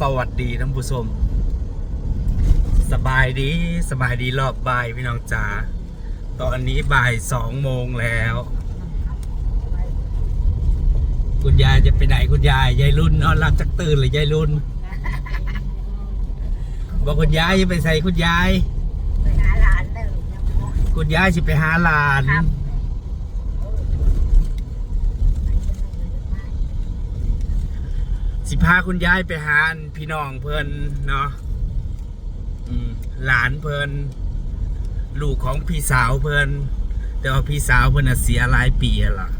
สวัสดีท่านผู้ชม สบายดีสบายดีรอบบ่ายพี่น้องจ๋าตอนนี้บ่ายสองโมงแล้ว คุณยายจะไปไหนคุณยายยายรุ่นนอนหลับจักตื่นหรือยายรุ่น บอกคุณยายจะไปใส่คุณยาย ไปหาหลานเลยยังบ่คุณยายจะไปหาหลาน ครับ สิ พาคุณยายไปหาพี่น้องเพิ่นเนาะหลานเพิ่นลูกของพี่สาวเพิ่นแต่ว่าพี่สาวเพิ่นน่ะเสียหลายปีล่ะ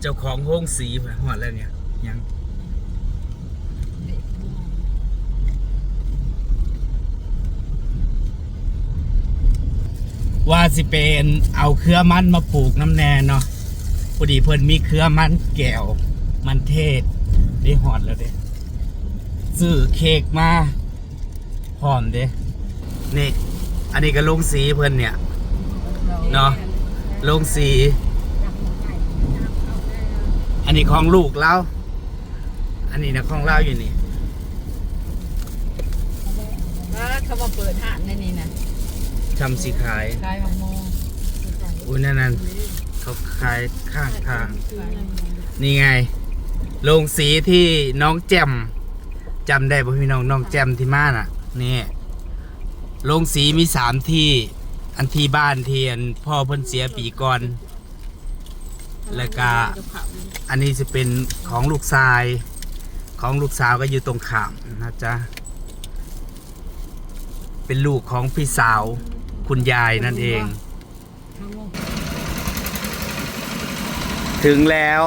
เจ้าของโฮงสีเพิ่นฮอดแล้วเนี่ยยัง ว่าสิเป็นเอาเครือมันมาปลูกน้ำแน่เนาะพอดีเพิ่นมีเครือมันแก้วมันเทศได้หอดแล้วเด้ซื้อเค้กมาหอมเด้นี่อันนี้ก็ลงสีเพิ่นเนี่ยเนาะลงสี อันนี้ของลูกเราอันนี้นะของเราอยู่นี่ว่าเขามาเปิดหางในนี่นะ ทำสีขายขายมะม่วงอุ้ยนั่นนั่นเขาขายข้างทาง นี่ไงโรงสีที่น้องแจมจำได้ป่ะพี่น้องน้องแจมที่ม่านอะ นี่โรงสีมีสามที่ อันที่บ้านเทียนพ่อเพิ่นเสียปีก่อน แล้วก็อันนี้จะเป็นของลูกชาย ของลูกสาวก็อยู่ตรงข้ามนะจ๊ะ เป็นลูกของพี่สาว คุณยายนั่นเอง ถึงแล้ว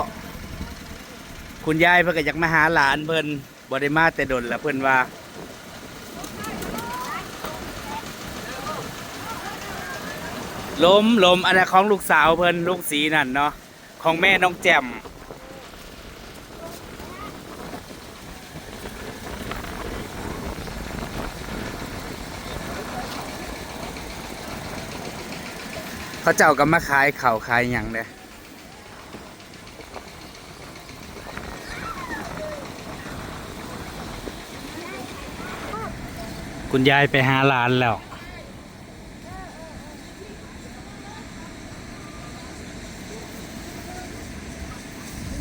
คุณยายเพิ่นก็อยากมาหาหลานเพิ่นบ่ได้มาแต่ดนแล้วเพิ่นว่า ลมลมอันนั้นของลูกสาวเพิ่นลูกสีนั่นเนาะของแม่น้องแจ่ม เขาเจ้าก็มาขายเข่าขายอยังเลยคุณยายไปหาหลานแล้ว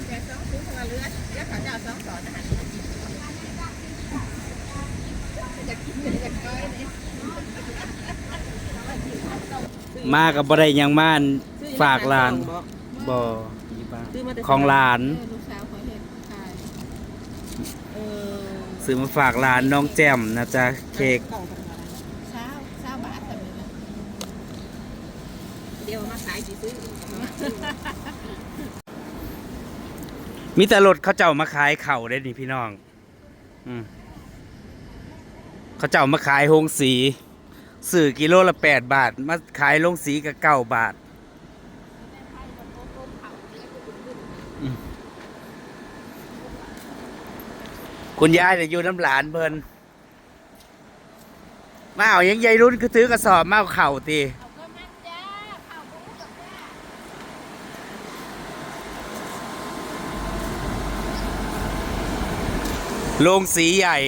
แกสองซื้อมาเลือดเลือดเขาจะเอาสองสอนอาหารจะกินจะก้อยนี่ มากับบ่ได้หยังมาอันฝากหลานบ่ของหลานลูกสาวเขาเห็นขายเออซื้อมาฝากหลานน้องแจ่มนะจ๊ะเค้กเช้าเช้าบาททำเลยนะเดี๋ยวมาขายสิซื้อมีแต่รถเขาเจ้ามาขายเข่าวได้นี่พี่น้อง อืมเขาเจ้ามาขายโฮงสี สื่อกิโลละแปดบาท มาขายโรงสีกับเก้าบาท คุณยายเนี่ยอยู่น้ำหลานเพิ่นมาเอายังยายรุ่นคือถือกระสอบมาเอาเข่าตีโรงสีใหญ่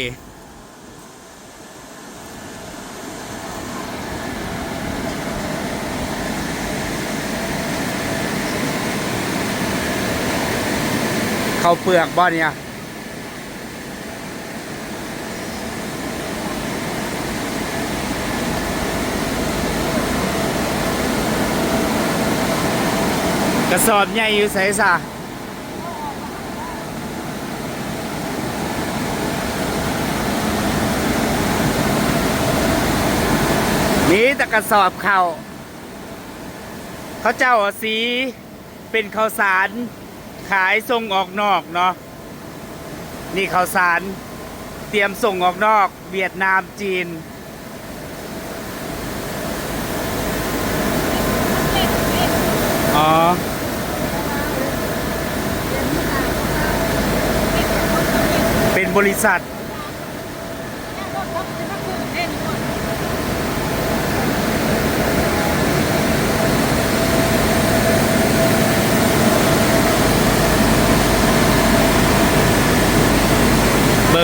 ขาวเปลือกบ่เนี่ยกระสอบใหญ่อยู่ใส่ซะนี่แต่กระสอบเขาเขาเจ้าเอาสีเป็นข้าวสาร ขายส่งออกนอกเนาะนี่ข้าวสารเตรียมส่งออกนอก เวียดนามจีน อ๋อ เป็นบริษัท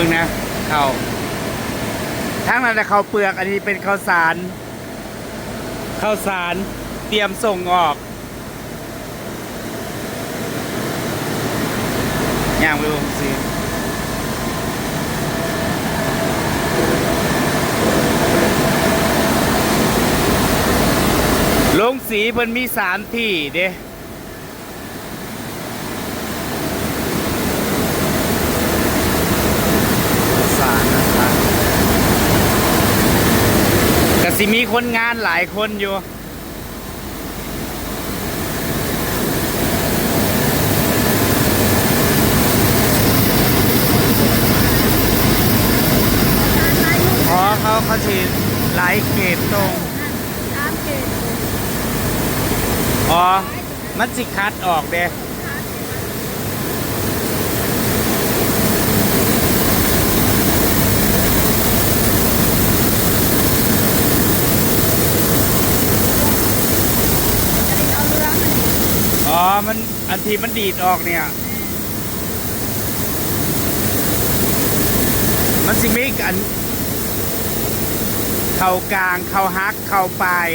งนะเขาทั้งนั้นแต่เขาวเปลือกอันนี้เป็นข้าวสารข้าวสารเตรียมส่งออกย่างไปลงสิลงสีเพิ่นมีสามที่เด้ สารนะครับก สิมีคนงานหลายคนอยู่ อ๋อเขาเขาฉีดหลายเขตตรง ตามเกณฑ์อ๋อ มันสิคัดออกเด้ มันอันทีมันดีดออกเนี่ย มันสิมีกัน เข่ากลาง เข่าฮัก เข่าปลาย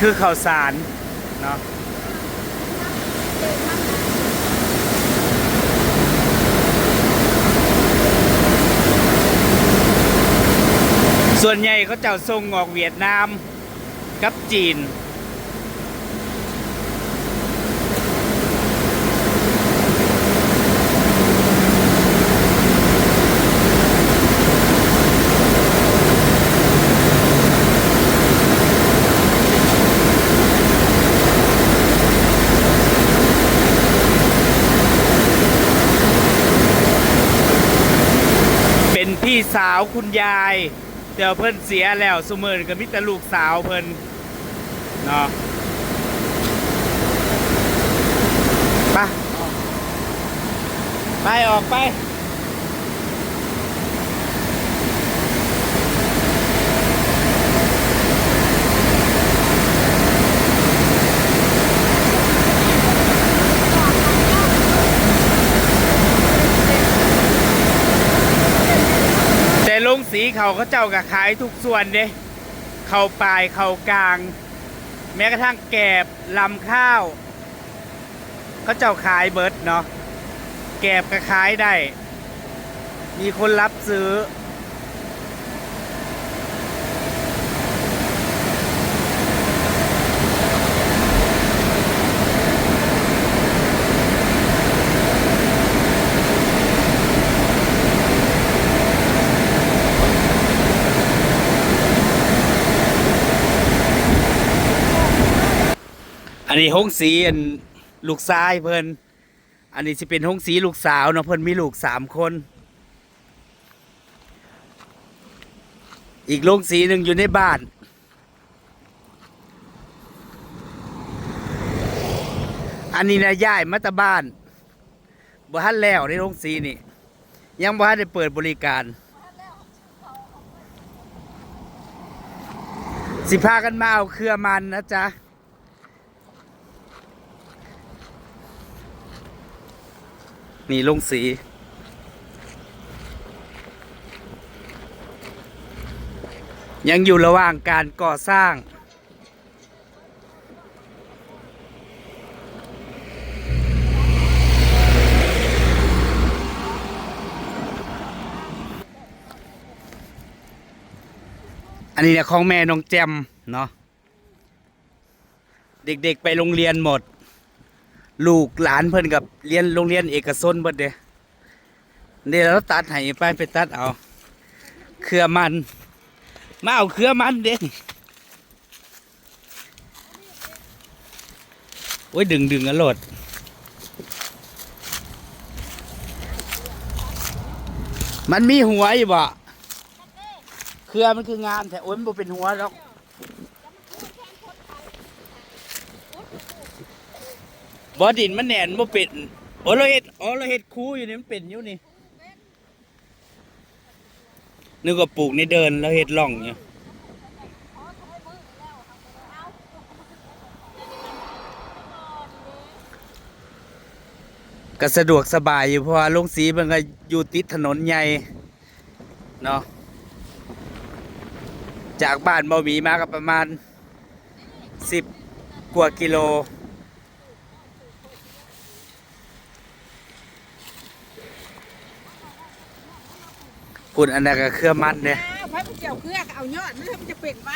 คือข่าวสารเนาะส่วนใหญ่เขาจะส่งออกเวียดนามกับจีนพี่สาวคุณ ยาย เดี๋ยวเพิ่นเสียแล้วสมือนกับมิตรลูกสาวเพิ่นเนาะไปไปออกไป สีเขาเขาเจ้าก็ขายทุกส่วนเด้เข่าปลายเข่ากลาง แม้กระทั่งแกบลำข้าว เขาเจ้าขายเบิร์ดเนาะแกบก็ขายได้ มีคนรับซื้อ อันนี้ห้องสีอันลูกชายเพิ่นอันนี้จะเป็นห้องสีลูกสาวเนาะเพิ่นมีลูกสามคน อีกโรงสีหนึ่งอยู่ในบ้าน อันนี้นะย้ายมาตาบ้านบ่ทันแล้วในโรงสีนี่ ยังบ่ทันได้เปิดบริการ สิพากันมาเอาเครือมันนะจ๊ะ มีลงสี ยังอยู่ระหว่างการก่อสร้าง อันนี้เนี่ยของแม่น้องแจมเนาะเด็กๆไปโรงเรียนหมด ลูกหลานเพิ่นกับเรียนโรงเรียนเอกชนเบิดเด้เดี๋ยวเราตัดให้ไปไปตัดเอา เครือมัน มาเอาเครือมันเด้โอ้ยดึงดึงอะโหลดมันมีหัวอยู่บ่เครือมันคืองามแต่โอ้ยมันเป็นหัวหรอก บ่ดินมันแหนนบ่เป็นโอ้เราเฮ็ดโอ้เราเฮ็ดคูอยู่นี่มันเป็นอยู่นี่นึกว่าปลูกในเดินแล้วเฮ็ดร่องอยู่ก็สะดวกสบายอยู่เพราะว่าลงสีมันก็อยู่ติดถนนใหญ่เนาะจากบ้านบาหมีมาก็ประมาณสิบกว่ากิโล ปุ่นอันนั้นก็เครือมันเนี่ยอ้าวพระผู้เจ้าเครือก็เอายอดมันทำจะเป็นใบ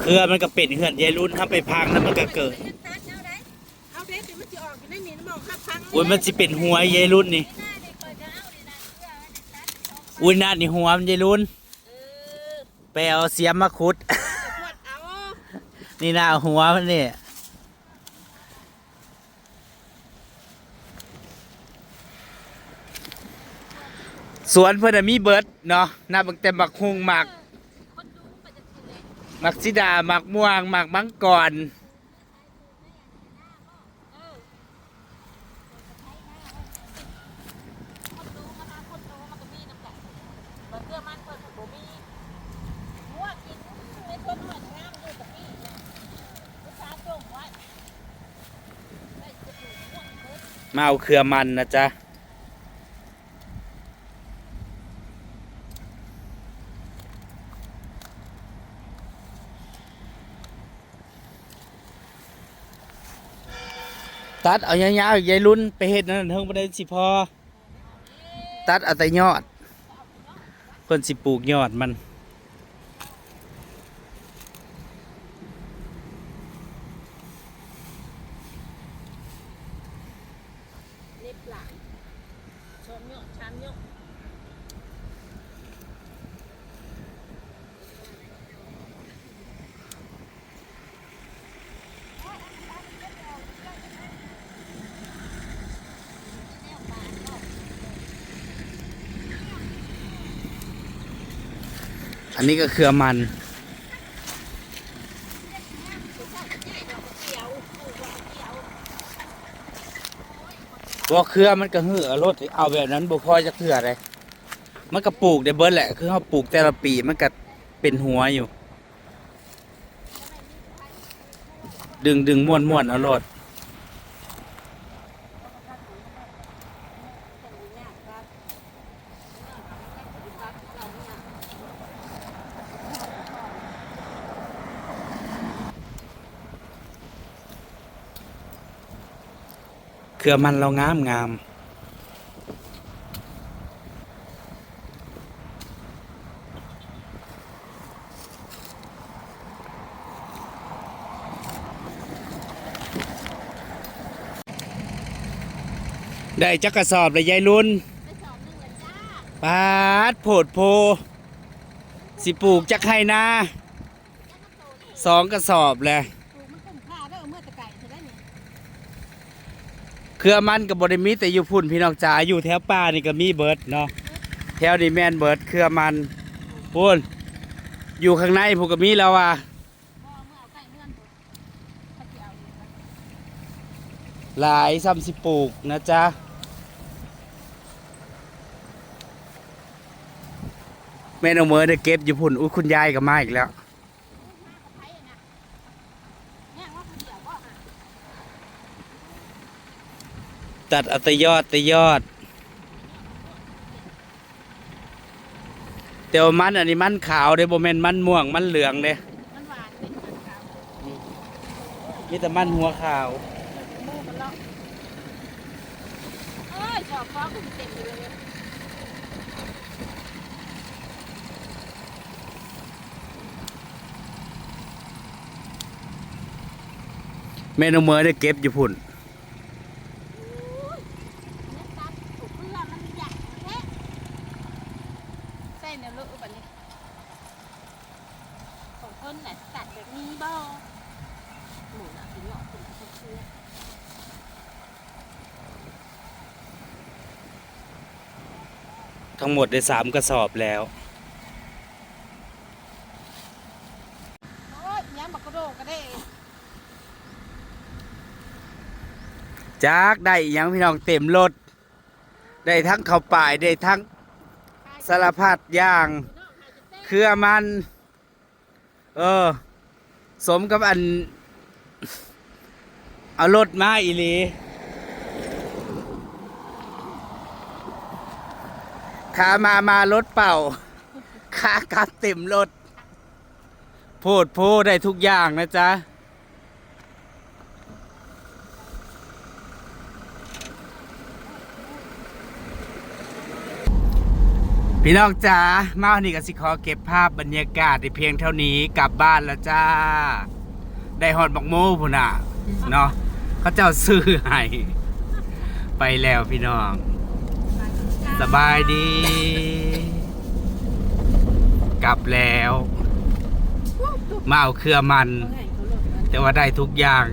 เครือมันก็เป็นเหือนยายรุ่นถ้าไปพังแล้วมันก็เกิดเอาเด็ดเดี๋ยวมันจะออกอยู่ในนี้น้ำมันข้าพังอุ้ยมันจะเป็นหัวยายรุ่นนี่อุ้ยน่านี่หัวมันยายรุ่นเออไปเอาเสียมมาขุดตรวจเอานี่น่าหัวมันนี่ สวนเพื่อนนะมีเบิร์ดเนาะนับตั้งแต่หมักฮุงหมักหมักซิดาหมักม่วงหมักมังกรเมามอยู่กับพี่นะลูกค้าจงไว้ได้จะถูกหัวเบิดมาเอาเครือมันนะจ๊ะ ตัดเอายาวๆยายรุ่นไปเห็ดนั่นเทิงประเด็นสิพอ ตัดเอาแต่ยอดเพิ่นสิปลูกยอดมัน เล็บหลังชมโยกชามโยก อันนี้ก็เครือมัน ว่าเครือมันก็เหือรถเอาแบบนั้นบ่พอจะเถื่อเลยมันก็ปลูกได้เบิดแหละ คือเขาปลูกแต่ละปีมันก็เป็นหัวอยู่ ดึงดึงม้วนม้วนเอารถ เครือมันเรางามงามได้จักกระสอบเลยยายรุ่นไปสอบหนึ่งเลยจ้าปาดโผดโพ สิปลูกจักไห้นาสองกระสอบเลย ปลูกมันคุ้มค่าเด้อเมื่อตะไก่เธอได้เนี่ย เครือมันกับบริมีแต่อยู่พุ่นพี่น้องจ๋าอยู่แถวป่านี่ก็มีเบิร์ดเนาะแถวนี้แม่นเบิร์ดเครือมันพุ่นอยู่ข้างในพวกก็มีแล้วอะพอเมื่อเอาอะหลายซ้ำสิปลูกนะจ๊ะแม่น้องเมย์ได้เก็บอยู่พุ่นอุ้ยคุณยายก็มาอีกแล้ว ตัดอัตยอดตยอด เดี๋ยวมันอันนี้มันขาวเด้โบแมนมันม่วงมันเหลืองเด้มีแต่มันหัวขาวแม่นเลอเต็มเยอได้เก็บอยู่พุ่น ใส่เนื้อเลือดแบบนี้ของคนน่ะตัดแบบนี้บ่หมูน่ะถึงหลอกถึงเชื่อทั้งหมดได้สามกระสอบแล้ว โอ้ยย้ำบักกระโดดก็ได้จากได้อิหยังพี่น้องเต็มรถได้ทั้งข้าวป่ายได้ทั้ง สารพัดอย่างเครือมัน เออ สมกับอัน เอารถมาอีหลีขามามารถเป่าขากลับเต็มรถ โพดโพได้ทุกอย่างนะจ๊ะ พี่น้องจ๋ามาวันนี้ก็สิขอเก็บภาพบรรยากาศในเพียงเท่านี้กลับบ้านแล้วจ้า ได้ฮอดบักโม่พุ่นน่ะเนาะเขาเจ้าซื้อให้ไปแล้วพี่น้อง สบายดี กลับแล้ว มาเอาเครือมัน แต่ว่าได้ทุกอย่าง